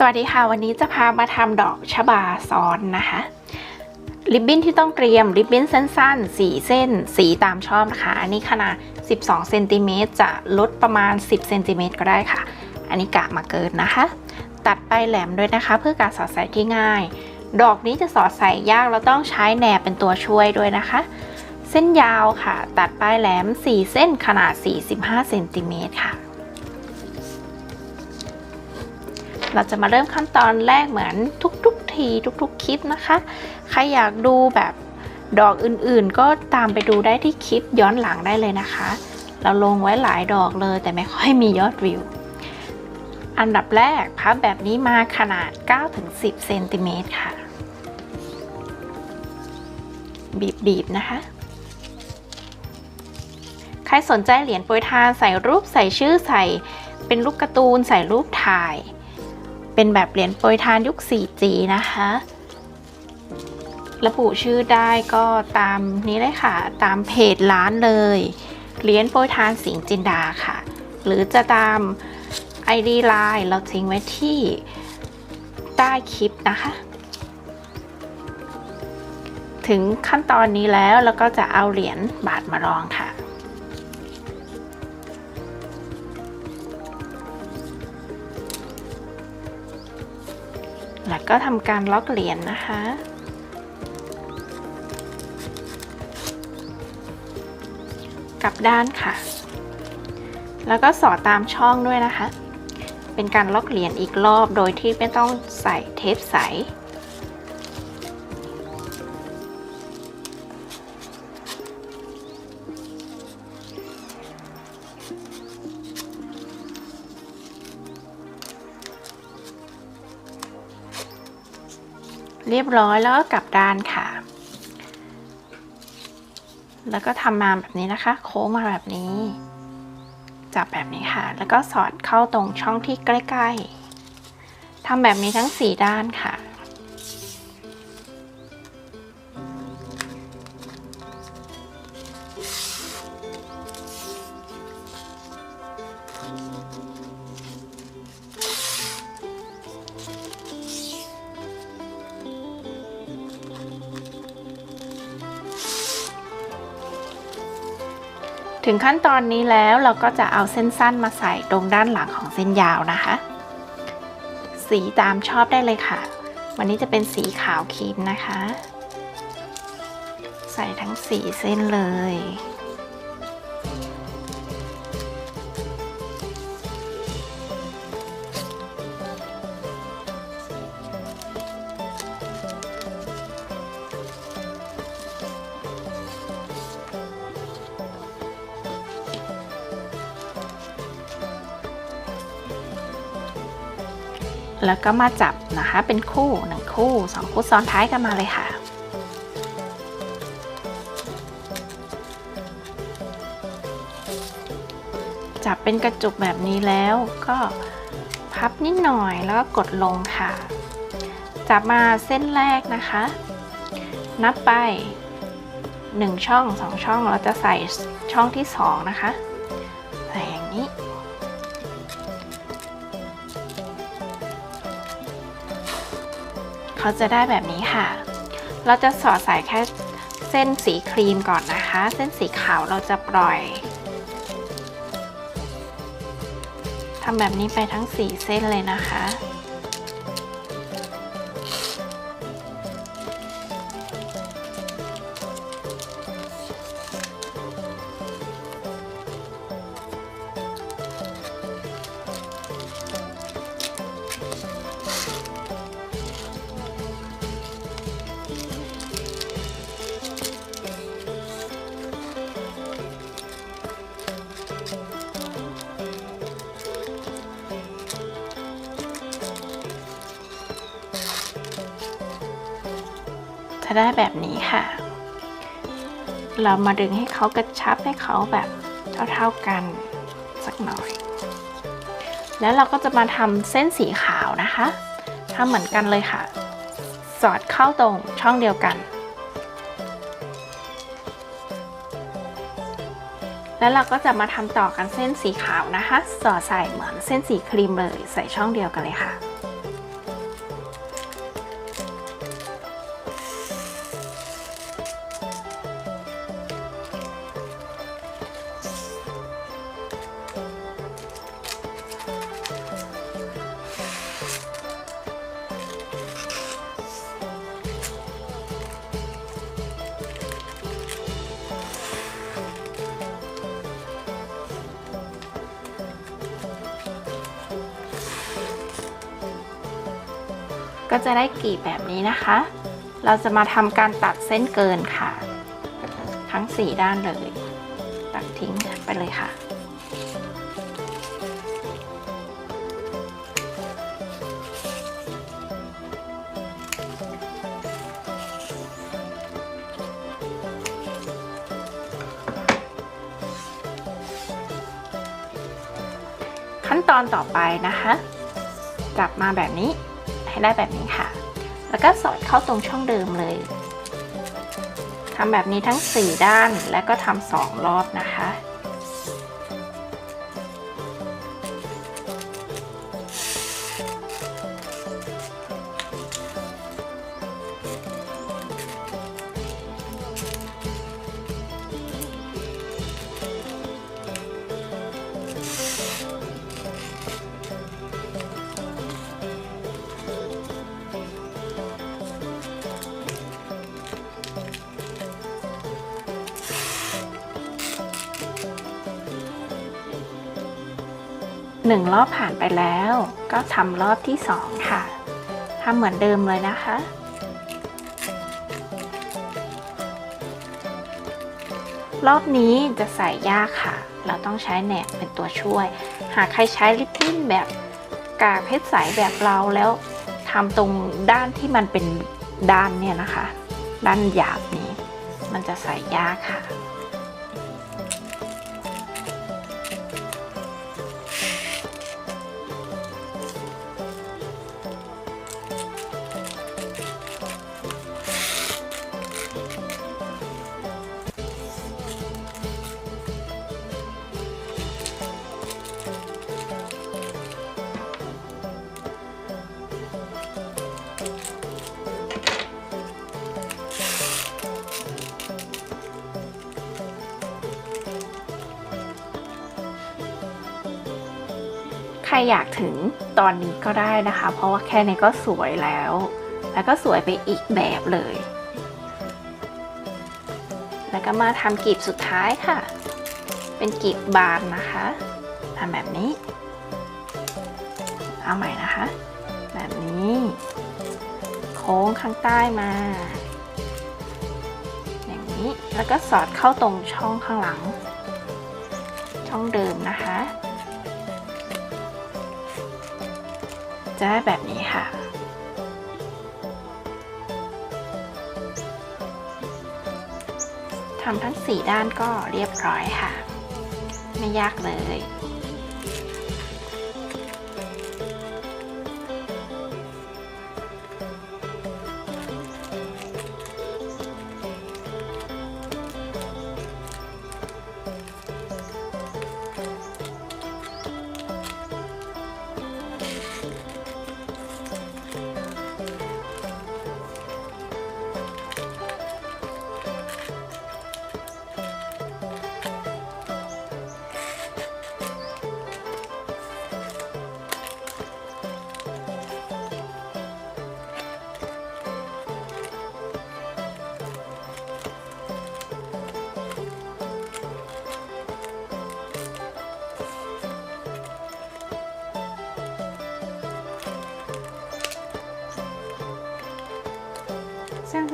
สวัสดีค่ะ วันนี้จะพามาทำดอกชบาซ้อนนะคะ ริบบิ้นที่ต้องเตรียมริบบิ้นสั้นๆ 4 เส้น สีตามชอบนะคะ อันนี้ขนาด 12 เซนติเมตรจะลดประมาณ 10 เซนติเมตรก็ได้ค่ะ อันนี้กะมาเกินนะคะ ตัดไปแหลมด้วยนะคะ เพื่อการสอดใส่ที่ง่าย ดอกนี้จะสอดใส่ยากเราต้องใช้แหนบเป็นตัวช่วยด้วยนะคะ เส้นยาวค่ะ ตัดปลายแหลม 4 เส้นขนาด 45 เซนติเมตรค่ะ เราจะมาเริ่มขั้นตอนแรกเหมือนทุกๆทีทุกๆคลิปนะคะ ใครอยากดูแบบดอกอื่นๆ ก็ตามไปดูได้ที่คลิปย้อนหลังได้เลยนะคะ เราลงไว้หลายดอกเลย แต่ไม่ค่อยมียอดวิว อันดับแรกพับแบบนี้มาขนาด 9-10เซนติเมตรค่ะ บีบๆนะคะใครสนใจเหรียญโปรยทานใส่รูปใส่ชื่อใส่เป็นรูปการ์ตูนใส่รูปถ่าย เป็นแบบเหรียญโปรยทานยุค 4G นะคะ ระบุชื่อได้ก็ตามนี้เลยค่ะ ตามเพจร้านเลย เหรียญโปรยทานสิงห์จินดาค่ะ หรือจะตาม ID Line เราทิ้งไว้ที่ใต้คลิปนะคะ ถึงขั้นตอนนี้แล้วเราก็จะเอาเหรียญบาทมารองค่ะ ก็ทำการล็อกเหรียญนะคะ กลับด้านค่ะ แล้วก็สอดตามช่องด้วยนะคะ เป็นการล็อกเหรียญอีกรอบโดยที่ไม่ต้องใส่เทปใส เรียบร้อยแล้วก็กลับด้านค่ะ แล้วก็ทำมาแบบนี้นะคะ โค้งมาแบบนี้ จับแบบนี้ค่ะ แล้วก็สอดเข้าตรงช่องที่ใกล้ ๆทำแบบนี้ทั้ง 4 ด้านค่ะ ถึงขั้นตอนนี้แล้วเราก็จะเอาเส้นสั้นมาใส่ตรงด้านหลังของเส้นยาวนะคะ สีตามชอบได้เลยค่ะ วันนี้จะเป็นสีขาวครีมนะคะ ใส่ทั้งสีเส้นเลย แล้วก็มาจับนะคะเป็นคู่หนึ่งคู่สองคู่ซ้อนท้ายกันมาเลยค่ะ จับเป็นกระจุกแบบนี้แล้วก็พับนิดหน่อยแล้วก็กดลงค่ะ จับมาเส้นแรกนะคะ นับไป 1 ช่อง 2 ช่องเราจะใส่ช่องที่ 2 นะคะ เขาจะได้แบบนี้ค่ะ เราจะสอดใส่แค่เส้นสีครีมก่อนนะคะ เส้นสีขาวเราจะปล่อยทำแบบนี้ไปทั้ง 4 เส้นเลยนะคะ จะได้แบบนี้ค่ะ เรามาดึงให้เขากระชับให้เขาแบบเท่าๆกันสักหน่อย แล้วเราก็จะมาทำเส้นสีขาวนะคะทำเหมือนกันเลยค่ะ สอดเข้าตรงช่องเดียวกัน แล้วเราก็จะมาทำต่อกันเส้นสีขาวนะคะ สอดใส่เหมือนเส้นสีครีมเลยใส่ช่องเดียวกันเลยค่ะ ก็จะได้กลีบแบบนี้นะคะ เราจะมาทำการตัดเส้นเกินค่ะ ทั้ง 4 ด้านเลย ตัดทิ้งไปเลยค่ะขั้นตอนต่อไปนะคะ จับมาแบบนี้ ให้ได้แบบนี้ค่ะ แล้วก็สอดเข้าตรงช่องเดิมเลยทำแบบนี้ทั้ง 4 ด้านและก็ทำสองรอบนะคะ หนึ่งรอบผ่านไปแล้ว ก็ทำรอบที่สองค่ะทำเหมือนเดิมเลยนะคะ รอบนี้จะใส่ยากค่ะ เราต้องใช้แหนบเป็นตัวช่วย หากใครใช้ลิปบิ้นแบบกากเพชรใสแบบเราแล้วทำตรงด้านที่มันเป็นด้านเนี่ยนะคะ ด้านหยาบนี้ มันจะใส่ยากค่ะ ใครอยากถึงตอนนี้ก็ได้นะคะ เพราะว่าแค่นี้ก็สวยแล้ว แล้วก็สวยไปอีกแบบเลย แล้วก็มาทำกลีบสุดท้ายค่ะ เป็นกลีบบานนะคะทำแบบนี้ เอาใหม่นะคะ แบบนี้ โค้งข้างใต้มา อย่างนี้ แล้วก็สอดเข้าตรงช่องข้างหลัง ช่องเดิมนะคะ จะได้แบบนี้ค่ะ ทำทั้ง 4 ด้านก็เรียบร้อยค่ะ ไม่ยากเลย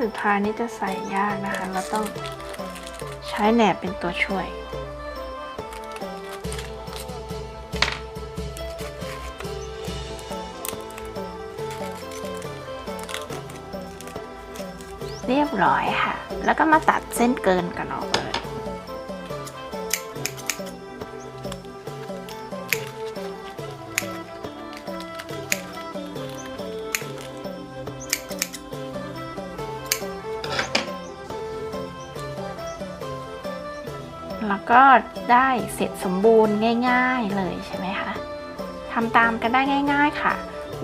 สุดท้ายนี้จะใส่ยากนะคะ เราต้องใช้แหนบเป็นตัวช่วยเรียบร้อยค่ะ แล้วก็มาตัดเส้นเกินกันออก ก็ได้เสร็จสมบูรณ์ง่าย ๆเลยใช่ไหมคะทำตามกันได้ง่าย ๆค่ะ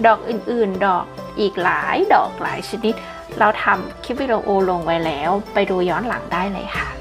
ดอกอื่นๆ ดอกอีกหลายดอกหลายชนิด เราทำคลิปวิดีโอลงไว้แล้ว ไปดูย้อนหลังได้เลยค่ะ